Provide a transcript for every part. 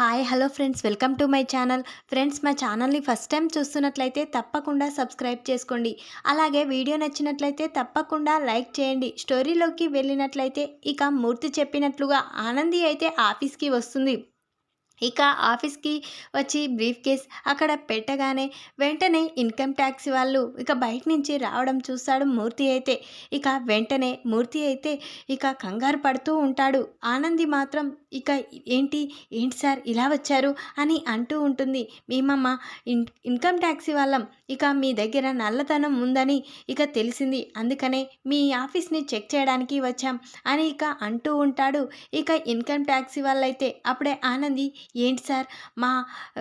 Hi hello friends welcome to my channel friends మా ఛానల్ని first time చూస్తున్నట్లయితే తప్పకుండా సబ్స్క్రైబ్ చేసుకోండి. అలాగే వీడియో నచ్చినట్లయితే తప్పకుండా లైక్ చేయండి. స్టోరీలోకి వెళ్ళినట్లయితే ఇక మూర్తి చెప్పినట్లుగా ఆనంది అయితే ఆఫీస్కి వస్తుంది. ఇక ఆఫీస్కి వచ్చి బ్రీఫ్ కేస్ అక్కడ పెట్టగానే వెంటనే ఇన్కమ్ ట్యాక్స్ వాళ్ళు ఇక బయట నుంచి రావడం చూస్తాడు మూర్తి అయితే. ఇక వెంటనే మూర్తి అయితే ఇక కంగారు పడుతూ ఉంటాడు. ఆనంది మాత్రం ఇక ఏంటి ఏంటి సార్ ఇలా వచ్చారు అని అంటూ ఉంటుంది. మేమమ్మ ఇన్ ఇన్కమ్ ట్యాక్స్ వాళ్ళం. ఇక మీ దగ్గర నల్లతనం ఉందని ఇక తెలిసింది. అందుకనే మీ ఆఫీస్ని చెక్ చేయడానికి వచ్చాం అని ఇక అంటూ ఉంటాడు. ఇక ఇన్కమ్ ట్యాక్స్ వాళ్ళైతే అప్పుడే ఆనంది ఏంటి సార్? మా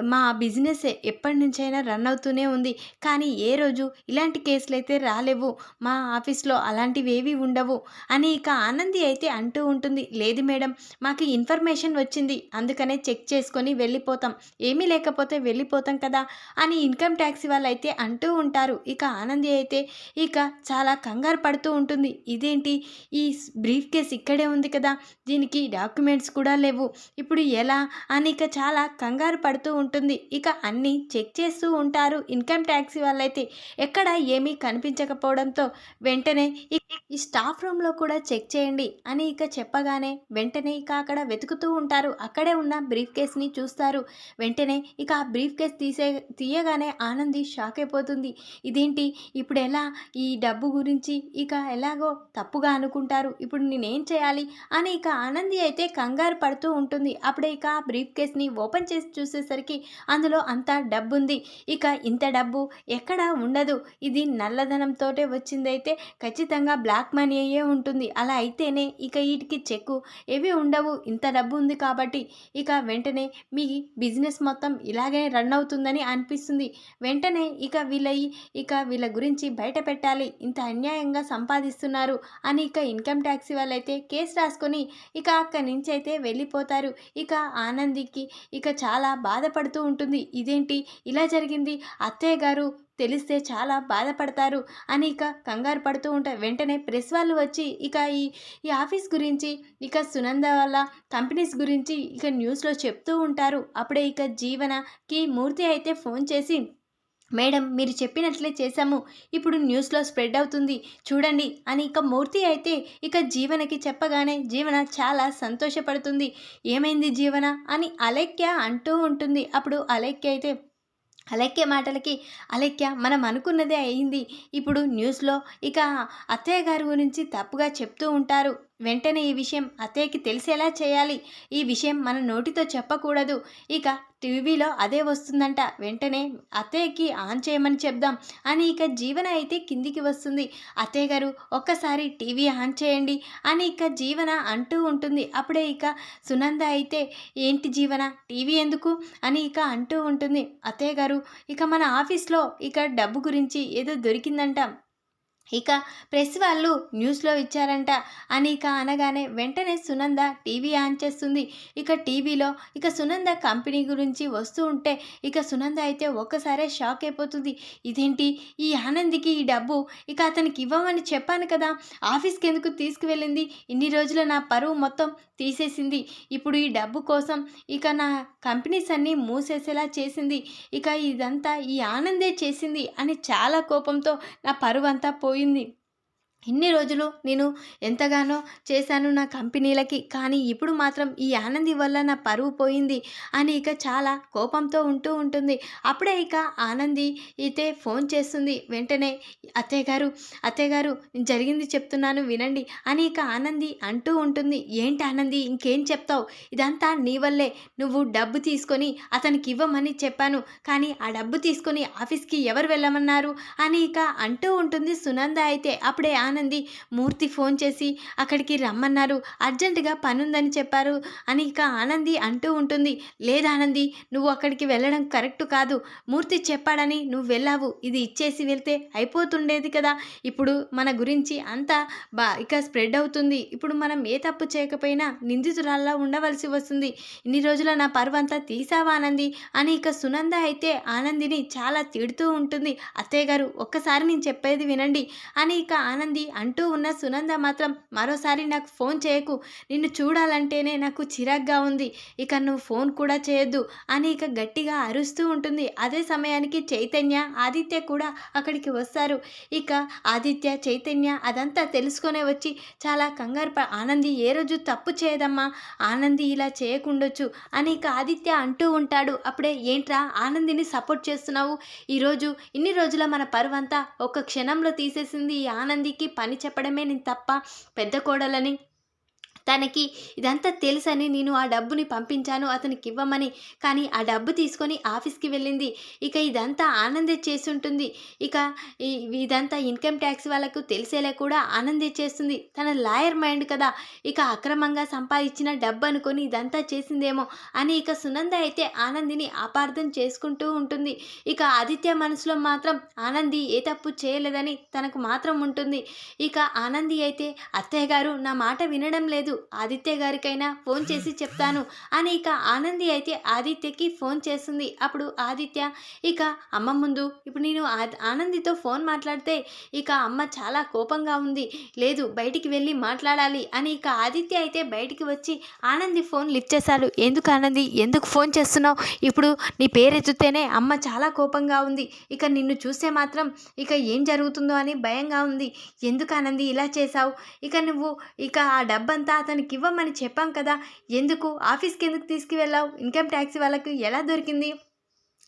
మా బిజినెస్ ఎప్పటి నుంచైనా రన్ అవుతూనే ఉంది. కానీ ఏ రోజు ఇలాంటి కేసులు అయితే రాలేవు. మా ఆఫీస్లో అలాంటివి ఏవి ఉండవు. అని ఇక ఆనంది అయితే అంటూ ఉంటుంది. లేదు మేడం మాకు ఇన్ఫర్మేషన్ వచ్చింది. అందుకనే చెక్ చేసుకొని వెళ్ళిపోతాం. ఏమీ లేకపోతే వెళ్ళిపోతాం కదా అని ఇన్కమ్ ట్యాక్స్ వాళ్ళు అయితే అంటూ ఉంటారు. ఇక ఆనంది అయితే ఇక చాలా కంగారు పడుతూ ఉంటుంది. ఇదేంటి? ఈ బ్రీఫ్ కేస్ ఇక్కడే ఉంది కదా. దీనికి డాక్యుమెంట్స్ కూడా లేవు. ఇప్పుడు ఎలా అని ఇక చాలా కంగారు పడుతూ ఉంటుంది. ఇక అన్నీ చెక్ చేస్తూ ఉంటారు ఇన్కమ్ ట్యాక్స్ వాళ్ళైతే. ఎక్కడ ఏమీ కనిపించకపోవడంతో వెంటనే ఈ- ఈ స్టాఫ్ రూమ్లో కూడా చెక్ చేయండి అని ఇక చెప్పగానే వెంటనే ఇక అక్కడ వెతుకుతూ ఉంటారు. అక్కడే ఉన్న బ్రీఫ్ కేస్ని చూస్తారు. వెంటనే ఇక ఆ బ్రీఫ్ కేస్ తీసే తీయగానే ఆనంది షాక్ అయిపోతుంది. ఇదేంటి? ఇప్పుడు ఎలా ఈ డబ్బు గురించి ఇక ఎలాగో తప్పుగా అనుకుంటారు. ఇప్పుడు నేనేం చేయాలి? అని ఇక ఆనంది అయితే కంగారు పడుతూ ఉంటుంది. అప్పుడే ఇక ఆ బ్రీఫ్ కేస్ని ఓపెన్ చేసి చూసేసరికి అందులో అంతా డబ్బు ఉంది ఇక ఇంత డబ్బు ఎక్కడ ఉండదు. ఇది నల్లధనంతోటే వచ్చిందైతే ఖచ్చితంగా బ్లాక్ మనీ అయ్యే ఉంటుంది. అలా అయితేనే ఇక వీటికి చెక్కు ఏవి ఉండవు. ఇంత డబ్బు ఉంది కాబట్టి ఇక వెంటనే మీ బిజినెస్ మొత్తం ఇలాగే రన్ అవుతుందని అనిపిస్తుంది. వెంటనే ఇక వీళ్ళ ఇక వీళ్ళ గురించి బయట పెట్టాలి. ఇంత అన్యాయంగా సంపాదిస్తున్నారు అని ఇక ఇన్కమ్ ట్యాక్స్ వాళ్ళైతే కేసు రాసుకొని ఇక అక్కడి నుంచి అయితే వెళ్ళిపోతారు. ఇక ఆనందికి ఇక చాలా బాధపడుతూ ఉంటుంది. ఇదేంటి? ఇలా జరిగింది. అత్తయ్య గారు తెలిస్తే చాలా బాధపడతారు అని ఇక కంగారు పడుతూ ఉంటారు. వెంటనే ప్రెస్ వాళ్ళు వచ్చి ఇక ఈ ఈ ఆఫీస్ గురించి ఇక సునంద వాళ్ళ కంపెనీస్ గురించి ఇక న్యూస్లో చెప్తూ ఉంటారు. అప్పుడే ఇక జీవనకి మూర్తి అయితే ఫోన్ చేసి మేడం మీరు చెప్పినట్లే చేశాము. ఇప్పుడు న్యూస్లో స్ప్రెడ్ అవుతుంది. చూడండి. అని ఇక మూర్తి అయితే ఇక జీవనకి చెప్పగానే జీవన చాలా సంతోషపడుతుంది. ఏమైంది జీవన? అని అలెక్య అంటూ ఉంటుంది. అప్పుడు అలెక్య అయితే అలెక్య మాటలకి అలెక్య మనం అనుకున్నదే అయింది. ఇప్పుడు న్యూస్లో ఇక అత్తయ్య గారి గురించి తప్పుగా చెప్తూ ఉంటారు. వెంటనే ఈ విషయం అత్తయ్యకి తెలిసేలా చేయాలి. ఈ విషయం మన నోటితో చెప్పకూడదు. ఇక టీవీలో అదే వస్తుందంట. వెంటనే అత్తయ్యకి ఆన్ చేయమని చెప్దాం అని ఇక జీవన అయితే కిందికి వస్తుంది. అత్తయ్య గారు ఒక్కసారి టీవీ ఆన్ చేయండి అని ఇక జీవన అంటూ ఉంటుంది. అప్పుడే ఇక సునంద అయితే ఏంటి జీవన టీవీ ఎందుకు? అని ఇక అంటూ ఉంటుంది. అత్తయ్య గారు ఇక మన ఆఫీస్లో ఇక డబ్బు గురించి ఏదో దొరికిందంట. ఇక ప్రెస్ వాళ్ళు న్యూస్లో ఇచ్చారంట. అని ఇక అనగానే వెంటనే సునంద టీవీ ఆన్ చేస్తుంది. ఇక టీవీలో ఇక సునంద కంపెనీ గురించి వస్తూ ఉంటే ఇక సునంద అయితే ఒక్కసారే షాక్ అయిపోతుంది. ఇదేంటి? ఈ ఆనందికి ఈ డబ్బు ఇక అతనికి ఇవ్వమని చెప్పాను కదా. ఆఫీస్కి ఎందుకు తీసుకువెళ్ళింది? ఇన్ని రోజులు నా పరువు మొత్తం తీసేసింది. ఇప్పుడు ఈ డబ్బు కోసం ఇక నా కంపెనీస్ అన్నీ మూసేసేలా చేసింది. ఇక ఇదంతా ఈ ఆనందే చేసింది అని చాలా కోపంతో నా పరువంతా పోయి అంతా పోయింది ఇన్ని రోజులు నేను ఎంతగానో చేశాను నా కంపెనీలకి కానీ ఇప్పుడు మాత్రం ఈ ఆనంది వల్ల నా పరువు పోయింది అని ఇక చాలా కోపంతో ఉంటూ ఉంటుంది. అప్పుడే ఇక ఆనంది అయితే ఫోన్ చేస్తుంది వెంటనే అత్తయ్య గారు అత్తయ్య గారు జరిగింది చెప్తున్నాను వినండి అని ఇక ఆనంది అంటూ ఉంటుంది. ఏంటి ఆనంది ఇంకేం చెప్తావు? ఇదంతా నీ వల్లే. నువ్వు డబ్బు తీసుకొని అతనికి ఇవ్వమని చెప్పాను కానీ ఆ డబ్బు తీసుకొని ఆఫీస్కి ఎవరు వెళ్ళమన్నారు? అని ఇక అంటూ ఉంటుంది సునంద అయితే. అప్పుడే ఆనంది మూర్తి ఫోన్ చేసి అక్కడికి రమ్మన్నారు. అర్జెంటుగా పని ఉందని చెప్పారు అని ఇక ఆనంది అంటూ ఉంటుంది. లేదానంది ఆనంది నువ్వు అక్కడికి వెళ్ళడం కరెక్ట్ కాదు. మూర్తి చెప్పాడని నువ్వు వెళ్ళావు. ఇది ఇచ్చేసి వెళ్తే అయిపోతుండేది కదా. ఇప్పుడు మన గురించి అంతా బా ఇక స్ప్రెడ్ అవుతుంది. ఇప్పుడు మనం ఏ తప్పు చేయకపోయినా నిందితురాల్లా ఉండవలసి వస్తుంది. ఇన్ని రోజుల నా పరువంతా తీసావా ఆనంది? అని ఇక సునంద అయితే ఆనందిని చాలా తిడుతూ ఉంటుంది. అత్తయ్య గారు ఒక్కసారి నేను చెప్పేది వినండి అని ఇక ఆనంది ఆనంది అంటూ ఉన్న సునంద మాత్రం మరోసారి నాకు ఫోన్ చేయకు. నిన్ను చూడాలంటేనే నాకు చిరాగ్గా ఉంది. ఇక నువ్వు ఫోన్ కూడా చేయొద్దు అని ఇక గట్టిగా అరుస్తూ ఉంటుంది. అదే సమయానికి చైతన్య ఆదిత్య కూడా అక్కడికి వస్తారు. ఇక ఆదిత్య చైతన్య అదంతా తెలుసుకునే వచ్చి చాలా కంగారు ఆనంది ఏ రోజు తప్పు చేయదమ్మా? ఆనంది ఇలా చేయకుండొచ్చు అని ఇక ఆదిత్య అంటూ ఉంటాడు. అప్పుడే ఏంట్రా ఆనందిని సపోర్ట్ చేస్తున్నావు? ఈరోజు ఇన్ని రోజుల మన పరువంతా ఒక క్షణంలో తీసేసింది ఈ ఆనందికి పని చెప్పడమే నేను తప్ప పెద్ద కోడలని తనకి ఇదంతా తెలుసని నేను ఆ డబ్బుని పంపించాను అతనికి ఇవ్వమని. కానీ ఆ డబ్బు తీసుకొని ఆఫీస్కి వెళ్ళింది. ఇక ఇదంతా ఆనందే చేస్తుంటుంది. ఇక ఇదంతా ఇన్కమ్ ట్యాక్స్ వాళ్ళకు తెలిసేలా కూడా ఆనందే చేస్తుంది. తన లాయర్ మైండ్ కదా. ఇక అక్రమంగా సంపాదించిన డబ్బు అనుకొని ఇదంతా చేసిందేమో అని ఇక సునంద అయితే ఆనందిని అపార్థం చేసుకుంటూ ఉంటుంది. ఇక ఆదిత్య మనసులో మాత్రం ఆనంది ఏ తప్పు చేయలేదని తనకు మాత్రం ఉంటుంది. ఇక ఆనంది అయితే అత్తయ్య గారు నా మాట వినడం లేదు. ఆదిత్య గారికైనా ఫోన్ చేసి చెప్తాను. అని ఇక ఆనంది అయితే ఆదిత్యకి ఫోన్ చేస్తుంది. అప్పుడు ఆదిత్య ఇక అమ్మ ముందు ఇప్పుడు నేను ఆనందితో ఫోన్ మాట్లాడితే ఇక అమ్మ చాలా కోపంగా ఉంది. లేదు బయటికి వెళ్ళి మాట్లాడాలి అని ఇక ఆదిత్య అయితే బయటికి వచ్చి ఆనంది ఫోన్ లిఫ్ట్ చేశాడు ఎందుకు ఆనంది? ఎందుకు ఫోన్ చేస్తున్నావు? ఇప్పుడు నీ పేరు అమ్మ చాలా కోపంగా ఉంది. ఇక నిన్ను చూస్తే మాత్రం ఇక ఏం జరుగుతుందో అని భయంగా ఉంది. ఎందుకు ఆనంది ఇలా చేశావు? ఇక నువ్వు ఇక ఆ డబ్బంతా అతనికి ఇవ్వమని చెప్పాం కదా. ఎందుకు? ఆఫీస్కి ఎందుకు తీసుకువెళ్ళావు? ఇన్కమ్ ట్యాక్స్ వాళ్ళకు ఎలా దొరికింది?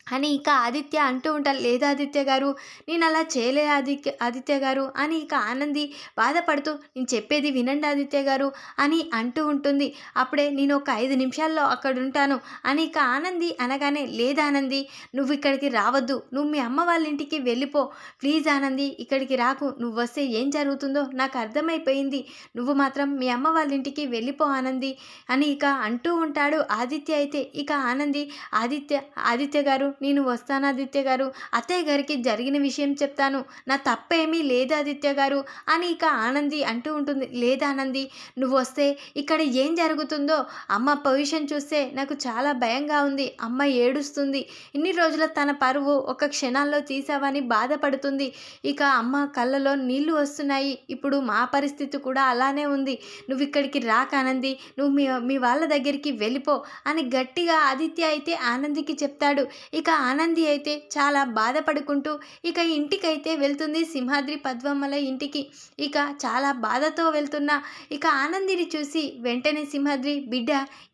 అని ఇక ఆదిత్య అంటూ ఉంటారు లేదు ఆదిత్య గారు నేను అలా చేయలే ఆదిత్య ఆదిత్య గారు అని ఇక ఆనంది బాధపడుతూ నేను చెప్పేది వినండి ఆదిత్య గారు అని అంటూ ఉంటుంది. అప్పుడే నేను ఒక ఐదు నిమిషాల్లో అక్కడ ఉంటాను అని ఇక ఆనంది అనగానే లేదు ఆనంది నువ్వు ఇక్కడికి రావద్దు. నువ్వు మీ అమ్మ వాళ్ళ ఇంటికి వెళ్ళిపో. ప్లీజ్ ఆనంది ఇక్కడికి రాకు. నువ్వు వస్తే ఏం జరుగుతుందో నాకు అర్థమైపోయింది. నువ్వు మాత్రం మీ అమ్మ వాళ్ళ ఇంటికి వెళ్ళిపో ఆనంది అని ఇక అంటూ ఉంటాడు ఆదిత్య అయితే. ఇక ఆనంది ఆదిత్య ఆదిత్య గారు నేను వస్తాను ఆదిత్య గారు. అత్తయ్య గారికి జరిగిన విషయం చెప్తాను. నా తప్పేమీ లేదు ఆదిత్య గారు. అని ఇక ఆనంది అంటూ ఉంటుంది. లేదు ఆనంది నువ్వు వస్తే ఇక్కడ ఏం జరుగుతుందో అమ్మ పొజిషన్ చూస్తే నాకు చాలా భయంగా ఉంది. అమ్మ ఏడుస్తుంది. ఇన్ని రోజుల తన పరువు ఒక క్షణాల్లో తీసావని బాధపడుతుంది. ఇక అమ్మ కళ్ళలో నీళ్ళు వస్తున్నాయి. ఇప్పుడు మా పరిస్థితి కూడా అలానే ఉంది. నువ్వు ఇక్కడికి రాకానంది నువ్వు మీ మీ వాళ్ళ దగ్గరికి వెళ్ళిపో అని గట్టిగా ఆదిత్య అయితే ఆనందికి చెప్తాడు. ఇక ఆనంది అయితే చాలా బాధపడుకుంటూ ఇక ఇంటికైతే వెళ్తుంది సింహాద్రి పద్మమ్మల ఇంటికి. ఇక చాలా బాధతో వెళ్తున్న ఇక ఆనందిని చూసి వెంటనే సింహాద్రి బిడ్డ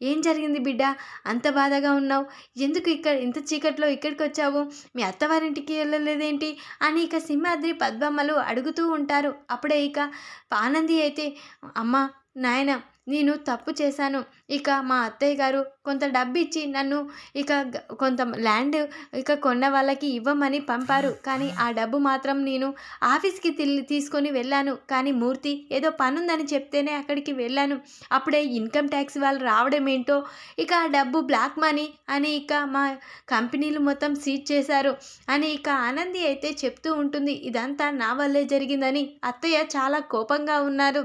ఏం జరిగింది బిడ్డ? అంత బాధగా ఉన్నావు? ఎందుకు ఇక్కడ ఇంత చీకట్లో ఇక్కడికి వచ్చావు మీ అత్తవారింటికి వెళ్ళలేదేంటి? అని ఇక సింహాద్రి పద్మమ్మలు అడుగుతూ ఉంటారు. అప్పుడే ఇక ఆనంది అయితే అమ్మ నాయన నేను తప్పు చేశాను. ఇక మా అత్తయ్య గారు కొంత డబ్బు ఇచ్చి నన్ను ఇక కొంత ల్యాండ్ ఇక కొన్న వాళ్ళకి ఇవ్వమని పంపారు. కానీ ఆ డబ్బు మాత్రం నేను ఆఫీస్కి తీసుకొని వెళ్ళాను. కానీ మూర్తి ఏదో పనుందని చెప్తేనే అక్కడికి వెళ్ళాను. అప్పుడే ఇన్కమ్ ట్యాక్స్ వాళ్ళు రావడం ఏంటో ఇక ఆ డబ్బు బ్లాక్ మనీ అని ఇక మా కంపెనీలు మొత్తం సీట్ చేశారు అని ఇక ఆనంది అయితే చెప్తూ ఉంటుంది. ఇదంతా నా వల్లే జరిగిందని అత్తయ్య చాలా కోపంగా ఉన్నారు.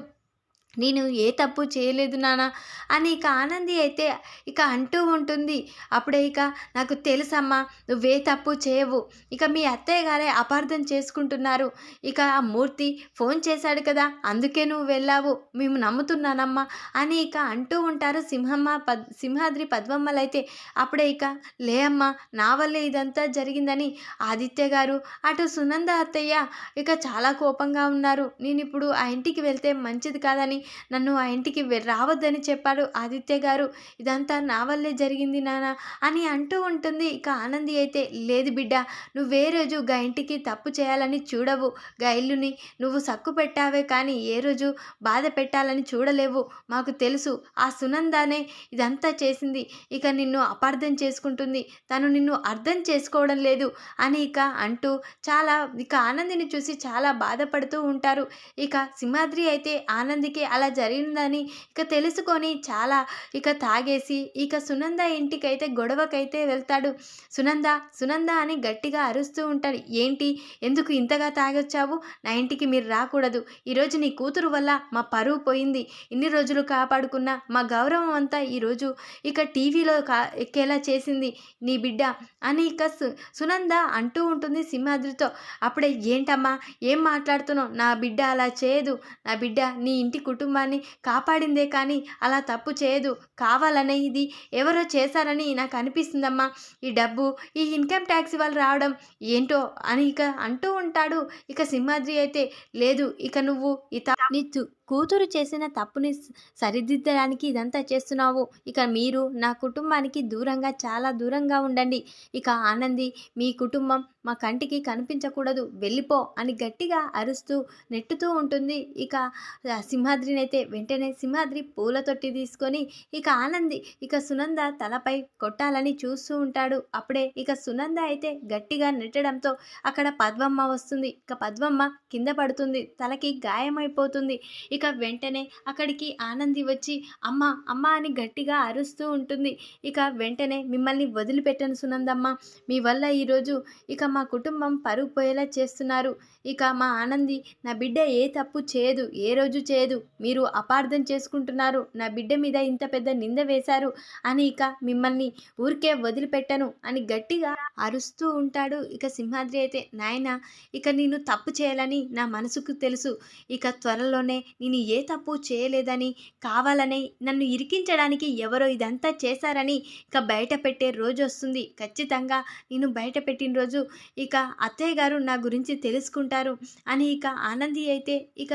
నేను ఏ తప్పు చేయలేదు నాన్న అని ఇక ఆనంది అయితే ఇక అంటూ ఉంటుంది. అప్పుడే ఇక నాకు తెలుసమ్మా నువ్వే తప్పు చేయవు. ఇక మీ అత్తయ్య గారే అపార్థం చేసుకుంటున్నారు. ఇక ఆ మూర్తి ఫోన్ చేశాడు కదా అందుకే నువ్వు వెళ్ళావు. మేము నమ్ముతున్నానమ్మా అని ఇక అంటూ ఉంటారు సింహమ్మ పద్ సింహాద్రి పద్మమ్మలైతే. అప్పుడే ఇక లే అమ్మా నా వల్లే ఇదంతా జరిగిందని ఆదిత్య గారు అటు సునంద అత్తయ్య ఇక చాలా కోపంగా ఉన్నారు. నేను ఇప్పుడు ఆ ఇంటికి వెళ్తే మంచిది కాదని నన్ను ఆ ఇంటికి రావద్దని చెప్పాడు ఆదిత్య గారు. ఇదంతా నా వల్లే జరిగింది నాన్న అని అంటూ ఉంటుంది. ఇక ఆనంది అయితే లేదు బిడ్డ నువ్వే రోజు గా ఇంటికి తప్పు చేయాలని చూడవు. గా ఇల్లుని నువ్వు సక్కు పెట్టావే కానీ ఏ రోజు బాధ పెట్టాలని చూడలేవు. మాకు తెలుసు ఆ సునందానే ఇదంతా చేసింది. ఇక నిన్ను అపార్థం చేసుకుంటుంది. తను నిన్ను అర్థం చేసుకోవడం లేదు అని ఇక అంటూ చాలా ఇక ఆనందిని చూసి చాలా బాధపడుతూ ఉంటారు. ఇక సింహాద్రి అయితే ఆనందికి అలా జరిగిందని ఇక తెలుసుకొని చాలా ఇక తాగేసి ఇక సునంద ఇంటికైతే గొడవకైతే వెళ్తాడు. సునంద సునంద అని గట్టిగా అరుస్తూ ఉంటాడు. ఏంటి? ఎందుకు ఇంతగా తాగొచ్చావు? నా ఇంటికి మీరు రాకూడదు. ఈరోజు నీ కూతురు వల్ల మా పరువు పోయింది. ఇన్ని రోజులు కాపాడుకున్న మా గౌరవం అంతా ఈరోజు ఇక టీవీలో కా ఎక్కేలా చేసింది నీ బిడ్డ అని ఇక సు సునంద అంటూ ఉంటుంది సింహాద్రితో. అప్పుడే ఏంటమ్మా? ఏం మాట్లాడుతున్నావు? నా బిడ్డ అలా చేయదు. నా బిడ్డ నీ ఇంటి కుటుంబాన్ని కాపాడిందే కానీ అలా తప్పు చేయదు. కావాలనే ఇది ఎవరో చేశారని నాకు అనిపిస్తుందమ్మా. ఈ డబ్బు ఈ ఇన్కమ్ ట్యాక్స్ వాళ్ళు రావడం ఏంటో అని ఇక అంటూ ఉంటాడు. ఇక సింహాద్రి అయితే లేదు. ఇక నువ్వు ఈ నీ కూతురు చేసిన తప్పుని సరిదిద్దడానికి ఇదంతా చేస్తున్నావు. ఇక మీరు నా కుటుంబానికి దూరంగా చాలా దూరంగా ఉండండి. ఇక ఆనంది మీ కుటుంబం మా కంటికి కనిపించకూడదు. వెళ్ళిపో అని గట్టిగా అరుస్తూ నెట్టుతూ ఉంటుంది. ఇక సింహాద్రినైతే సింహాద్రిని అయితే వెంటనే సింహాద్రి పూల తొట్టి తీసుకొని ఇక ఆనంది ఇక సునంద తలపై కొట్టాలని చూస్తూ ఉంటాడు. అప్పుడే ఇక సునంద అయితే గట్టిగా నెట్టడంతో అక్కడ పద్మమ్మ వస్తుంది. ఇక పద్మమ్మ కింద పడుతుంది. తలకి గాయమైపోతుంది ఇక వెంటనే అక్కడికి ఆనంది వచ్చి అమ్మ అమ్మ అని గట్టిగా అరుస్తూ ఉంటుంది. ఇక వెంటనే మిమ్మల్ని వదిలిపెట్టను సునందమ్మ. మీ వల్ల ఈరోజు ఇక మా కుటుంబం పరుగు పోయేలా చేస్తున్నారు. ఇక మా ఆనంది నా బిడ్డ ఏ తప్పు చేయదు ఏ రోజు చేయదు. మీరు అపార్థం చేసుకుంటున్నారు. నా బిడ్డ మీద ఇంత పెద్ద నింద వేశారు అని ఇక మిమ్మల్ని ఊరికే వదిలిపెట్టను అని గట్టిగా అరుస్తూ ఉంటాడు ఇక సింహాద్రి అయితే. నాయన ఇక నేను తప్పు చేయాలని నా మనసుకు తెలుసు. ఇక త్వర త్వరలోనే నేను ఏ తప్పు చేయలేదని కావాలని నన్ను ఇరికించడానికి ఎవరో ఇదంతా చేశారని ఇక బయట పెట్టే రోజు వస్తుంది. ఖచ్చితంగా నేను బయట పెట్టిన రోజు ఇక అత్తయ్య గారు నా గురించి తెలుసుకుంటారు అని ఇక ఆనంది అయితే ఇక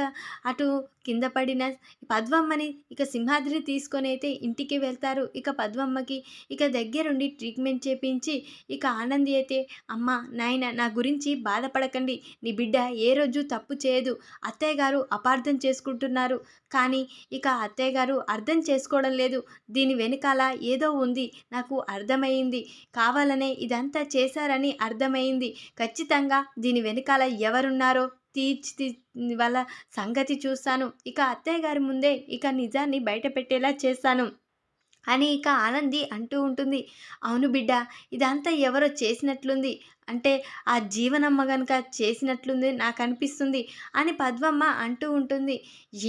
అటు కింద పడిన పద్మమ్మని ఇక సింహాద్రి తీసుకొని అయితే ఇంటికి వెళ్తారు. ఇక పద్మమ్మకి ఇక దగ్గరుండి ట్రీట్మెంట్ చేపించి ఇక ఆనంది అయితే అమ్మ నాయన నా గురించి బాధపడకండి. నీ బిడ్డ ఏ రోజు తప్పు చేయదు. అత్తయ్య గారు అపార్థం చేసుకుంటున్నారు. కానీ ఇక అత్తయ్య గారు అర్థం చేసుకోవడం లేదు. దీని వెనకాల ఏదో ఉంది. నాకు అర్థమైంది. కావాలనే ఇదంతా చేశారని అర్థమైంది. ఖచ్చితంగా దీని వెనకాల ఎవరున్నారో తీర్చి వాళ్ళ సంగతి చూస్తాను. ఇక అత్తయ్య గారి ముందే ఇక నిజాన్ని బయట పెట్టేలా చేస్తాను అని ఇక ఆనంది అంటూ ఉంటుంది. అవును బిడ్డ ఇదంతా ఎవరో చేసినట్లుంది. అంటే ఆ జీవనమ్మ కనుక చేసినట్లుంది నాకు అనిపిస్తుంది అని పద్మమ్మ అంటూ ఉంటుంది.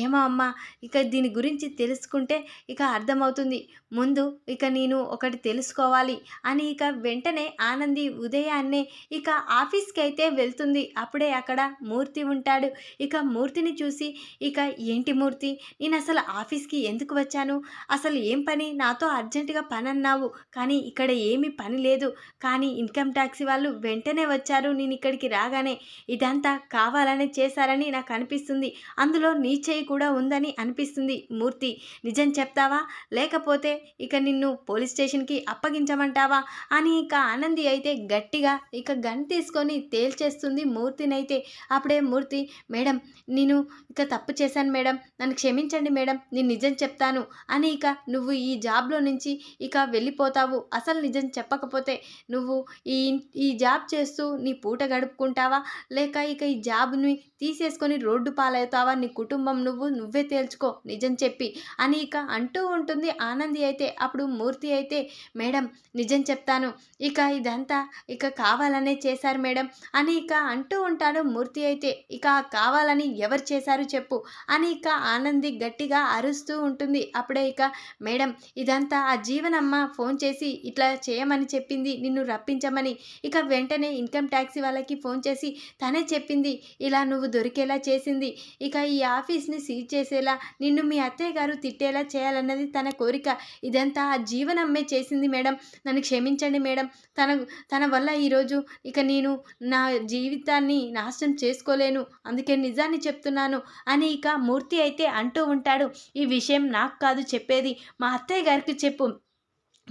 ఏమో అమ్మ ఇక దీని గురించి తెలుసుకుంటే ఇక అర్థమవుతుంది. ముందు ఇక నేను ఒకటి తెలుసుకోవాలి అని ఇక వెంటనే ఆనంది ఉదయాన్నే ఇక ఆఫీస్కి అయితే వెళ్తుంది. అప్పుడే అక్కడ మూర్తి ఉంటాడు. ఇక మూర్తిని చూసి ఇక ఏంటి మూర్తి నేను అసలు ఆఫీస్కి ఎందుకు వచ్చాను? అసలు ఏం పని? నాతో అర్జెంటుగా పని అన్నావు కానీ ఇక్కడ ఏమీ పని లేదు. కానీ ఇన్కమ్ ట్యాక్సీ వాళ్ళు వెంటనే వచ్చారు. నేను ఇక్కడికి రాగానే ఇదంతా కావాలనే చేశారని నాకు అనిపిస్తుంది. అందులో నీ చేయి కూడా ఉందని అనిపిస్తుంది. మూర్తి నిజం చెప్తావా? లేకపోతే ఇక నిన్ను పోలీస్ స్టేషన్కి అప్పగించమంటావా? అని ఇక ఆనంది అయితే గట్టిగా ఇక గన్ తీసుకొని తేల్చేస్తుంది మూర్తినైతే. అప్పుడే మూర్తి మేడం నేను ఇక తప్పు చేశాను మేడం. నన్ను క్షమించండి మేడం. నేను నిజం చెప్తాను. అని ఇక నువ్వు ఈ జాబ్లో నుంచి ఇక వెళ్ళిపోతావు. అసలు నిజం చెప్పకపోతే నువ్వు ఈ ఈ జాబ్ చేస్తూ నీ పూట గడుపుకుంటావా? లేక ఇక ఈ జాబ్ని తీసేసుకొని రోడ్డు పాలవుతావా? నీ కుటుంబం నువ్వు నువ్వే తేల్చుకో నిజం చెప్పి అని ఇక అంటూ ఉంటుంది ఆనంది అయితే. అప్పుడు మూర్తి అయితే మేడం నిజం చెప్తాను. ఇక ఇదంతా ఇక కావాలనే చేశారు మేడం అని ఇక అంటూ ఉంటాడు మూర్తి అయితే. ఇక కావాలని ఎవరు చేశారు చెప్పు అని ఇక ఆనంది గట్టిగా అరుస్తూ ఉంటుంది. అప్పుడే ఇక మేడం ఇదంతా ఆ జీవనమ్మ ఫోన్ చేసి ఇట్లా చేయమని చెప్పింది. నిన్ను రప్పించమని. ఇక వెంట వెంటనే ఇన్కమ్ ట్యాక్సీ వాళ్ళకి ఫోన్ చేసి తనే చెప్పింది ఇలా నువ్వు దొరికేలా చేసింది. ఇక ఈ ఆఫీస్ని సీజ్ చేసేలా నిన్ను మీ అత్తయ్య గారు తిట్టేలా చేయాలన్నది తన కోరిక. ఇదంతా ఆ జీవనమ్మే చేసింది మేడం. నన్ను క్షమించండి మేడం. తన తన వల్ల ఈరోజు ఇక నేను నా జీవితాన్ని నాశనం చేసుకోలేను. అందుకే నిజాన్ని చెప్తున్నాను అని ఇక మూర్తి అయితే అంటూ ఉంటాడు. ఈ విషయం నాకు కాదు చెప్పేది. మా అత్తయ్య గారికి చెప్పు.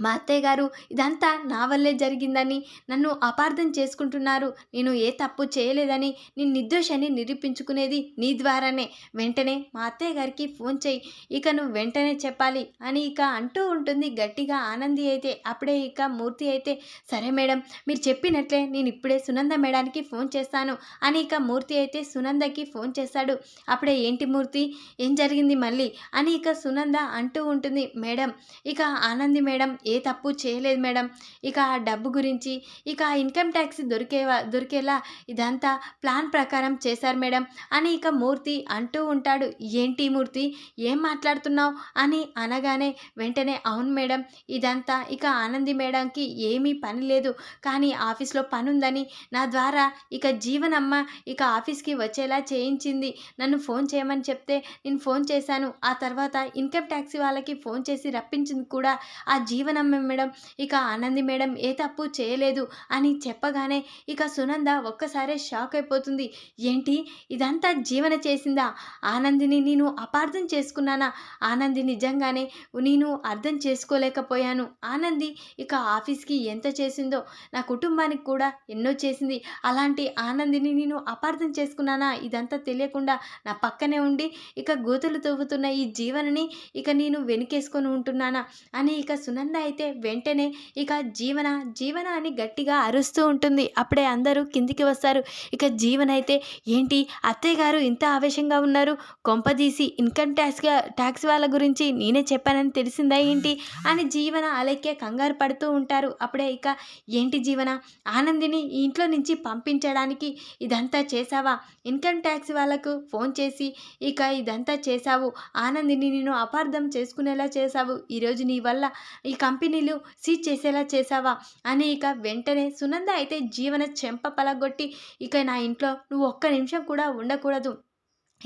మా అత్తయ్య గారు ఇదంతా నా వల్లే జరిగిందని నన్ను అపార్థం చేసుకుంటున్నారు. నేను ఏ తప్పు చేయలేదని నేను నిర్దోషాన్ని నిరూపించుకునేది నీ ద్వారానే. వెంటనే మా అత్తయ్య గారికి ఫోన్ చేయి. ఇక నువ్వు వెంటనే చెప్పాలి అని ఇక అంటూ ఉంటుంది. గట్టిగా ఆనంది అయితే అప్పుడే ఇక మూర్తి అయితే సరే మేడం మీరు చెప్పినట్లే నేను ఇప్పుడే సునంద మేడానికి ఫోన్ చేస్తాను అని ఇక మూర్తి అయితే సునందకి ఫోన్ చేస్తాడు. అప్పుడే ఏంటి మూర్తి ఏం జరిగింది మళ్ళీ అని ఇక సునంద అంటూ ఉంటుంది. మేడం ఇక ఆనంది మేడం ఏ తప్పు చేయలేదు మేడం. ఇక ఆ డబ్బు గురించి ఇక ఆ ఇన్కమ్ ట్యాక్స్ దొరికే దొరికేలా ఇదంతా ప్లాన్ ప్రకారం చేశారు మేడం. అని ఇక మూర్తి అంటూ ఉంటాడు. ఏంటి మూర్తి ఏం మాట్లాడుతున్నావు? అని అనగానే వెంటనే అవును మేడం ఇదంతా ఇక ఆనంది మేడంకి ఏమీ పని లేదు. కానీ ఆఫీస్లో పని ఉందని నా ద్వారా ఇక జీవనమ్మ ఇక ఆఫీస్కి వచ్చేలా చేయించింది. నన్ను ఫోన్ చేయమని చెప్తే నేను ఫోన్ చేశాను. ఆ తర్వాత ఇన్కమ్ ట్యాక్సీ వాళ్ళకి ఫోన్ చేసి రప్పించింది కూడా ఆ జీవన జీవనమ్మ మేడం. ఇక ఆనంది మేడం ఏ తప్పు చేయలేదు అని చెప్పగానే ఇక సునంద ఒక్కసారే షాక్ అయిపోతుంది. ఏంటి? ఇదంతా జీవన చేసిందా? ఆనందిని నేను అపార్థం చేసుకున్నానా? ఆనంది నిజంగానే నేను అర్థం చేసుకోలేకపోయాను. ఆనంది ఇక ఆఫీస్కి ఎంత చేసిందో నా కుటుంబానికి కూడా ఎన్నో చేసింది. అలాంటి ఆనందిని నేను అపార్థం చేసుకున్నానా? ఇదంతా తెలియకుండా నా పక్కనే ఉండి ఇక గోతులు తవ్వుతున్న ఈ జీవనని ఇక నేను వెనుకేసుకొని ఉంటున్నానా? అని ఇక సునంద అయితే వెంటనే ఇక జీవన జీవన అని గట్టిగా అరుస్తూ ఉంటుంది. అప్పుడే అందరూ కిందికి వస్తారు. ఇక జీవన అయితే ఏంటి? అత్తయ్య గారు ఇంత ఆవేశంగా ఉన్నారు. కొంపదీసి ఇన్కమ్ ట్యాక్స్గా ట్యాక్స్ వాళ్ళ గురించి నేనే చెప్పానని తెలిసిందా ఏంటి? అని జీవన అలెక్కే కంగారు పడుతూ ఉంటారు. అప్పుడే ఇక ఏంటి జీవన? ఆనందిని ఈ ఇంట్లో నుంచి పంపించడానికి ఇదంతా చేసావా ఇన్కమ్ ట్యాక్స్ వాళ్ళకు ఫోన్ చేసి ఇక ఇదంతా చేశావు. ఆనందిని నేను అపార్థం చేసుకునేలా చేశావు. ఈరోజు నీ వల్ల ఇక కంపెనీలు సీజ్ చేసేలా చేసావా అని ఇక వెంటనే సునంద అయితే జీవన చెంప పలగొట్టి ఇక నా ఇంట్లో నువ్వు ఒక్క నిమిషం కూడా ఉండకూడదు.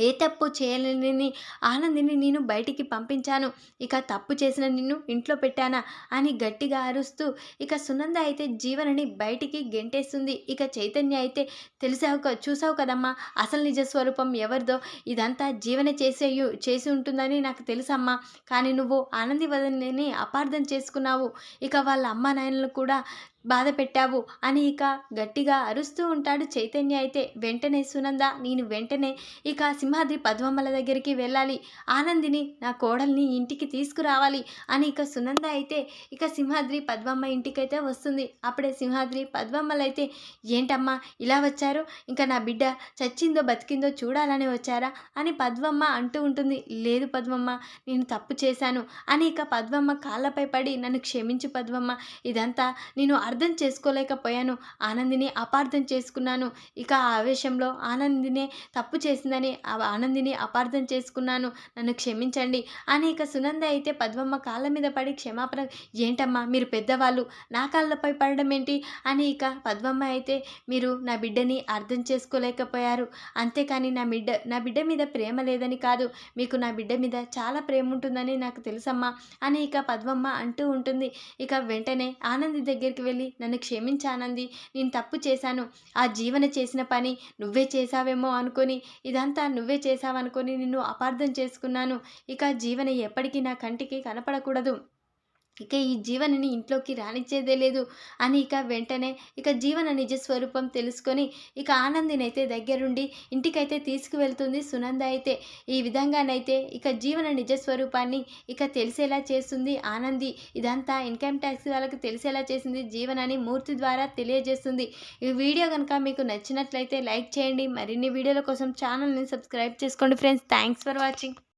ఏ తప్పు చేయలేని ఆనందిని నేను బయటికి పంపించాను. ఇక తప్పు చేసిన నిన్ను ఇంట్లో పెట్టానా? అని గట్టిగా అరుస్తూ ఇక సునంద అయితే జీవనని బయటికి గెంటేస్తుంది. ఇక చైతన్య అయితే తెలిసావు క- చూసావు కదమ్మా అసలు నిజ స్వరూపం ఎవరిదో? ఇదంతా జీవన చేసేయు చేసి ఉంటుందని నాకు తెలుసమ్మా. కానీ నువ్వు ఆనంది వదని అపార్థం చేసుకున్నావు. ఇక వాళ్ళ అమ్మ నాయనలు కూడా బాధ పెట్టావు అని ఇక గట్టిగా అరుస్తూ ఉంటాడు చైతన్య అయితే. వెంటనే సునంద నేను వెంటనే ఇక సింహాద్రి పద్మమ్మల దగ్గరికి వెళ్ళాలి. ఆనందిని నా కోడల్ని ఇంటికి తీసుకురావాలి అని ఇక సునంద అయితే ఇక సింహాద్రి పద్మమ్మ ఇంటికైతే వస్తుంది. అప్పుడే సింహాద్రి పద్మమ్మలు అయితే ఏంటమ్మా ఇలా వచ్చారు? ఇంకా నా బిడ్డ చచ్చిందో బతికిందో చూడాలని వచ్చారా? అని పద్మమ్మ అంటూ ఉంటుంది. లేదు పద్మమ్మ నేను తప్పు చేశాను అని ఇక పద్మమ్మ కాళ్ళపై పడి నన్ను క్షమించు పద్మమ్మ. ఇదంతా నేను అర్థం చేసుకోలేకపోయాను. ఆనందిని అపార్థం చేసుకున్నాను. ఇక ఆ ఆవేశంలో ఆనందినే తప్పు చేసిందని ఆ ఆనందిని అపార్థం చేసుకున్నాను. నన్ను క్షమించండి. అని ఇక సునంద అయితే పద్మమ్మ కాళ్ళ మీద పడి క్షమాపణ ఏంటమ్మా మీరు పెద్దవాళ్ళు నా కాళ్ళపై పడడం ఏంటి? అని ఇక పద్మమ్మ అయితే మీరు నా బిడ్డని అర్థం చేసుకోలేకపోయారు. అంతేకాని నా బిడ్డ నా బిడ్డ మీద ప్రేమ లేదని కాదు. మీకు నా బిడ్డ మీద చాలా ప్రేమ ఉంటుందని నాకు తెలుసమ్మా. అని ఇక పద్మమ్మ అంటూ ఉంటుంది. ఇక వెంటనే ఆనంది దగ్గరికి వెళ్ళి నన్ను క్షమించానంది. నేను తప్పు చేశాను. ఆ జీవన చేసిన పని నువ్వే చేశావేమో అనుకొని ఇదంతా నువ్వే చేశావనుకొని నిన్ను అపార్థం చేసుకున్నాను. ఇక జీవన ఎప్పటికీ నా కంటికి కనపడకూడదు. ఇక ఈ జీవనని ఇంట్లోకి రానిచ్చేదే లేదు. అని ఇక వెంటనే ఇక జీవన నిజ స్వరూపం తెలుసుకొని ఇక ఆనందినైతే దగ్గరుండి ఇంటికైతే తీసుకువెళ్తుంది సునంద అయితే. ఈ విధంగానైతే ఇక జీవన నిజ స్వరూపాన్ని ఇక తెలిసేలా చేస్తుంది ఆనంది. ఇదంతా ఇన్కమ్ ట్యాక్స్ వాళ్ళకి తెలిసేలా చేసింది జీవనని మూర్తి ద్వారా తెలియజేస్తుంది. ఈ వీడియో కనుక మీకు నచ్చినట్లయితే లైక్ చేయండి. మరిన్ని వీడియోల కోసం ఛానల్ని సబ్స్క్రైబ్ చేసుకోండి ఫ్రెండ్స్. Thanks for watching.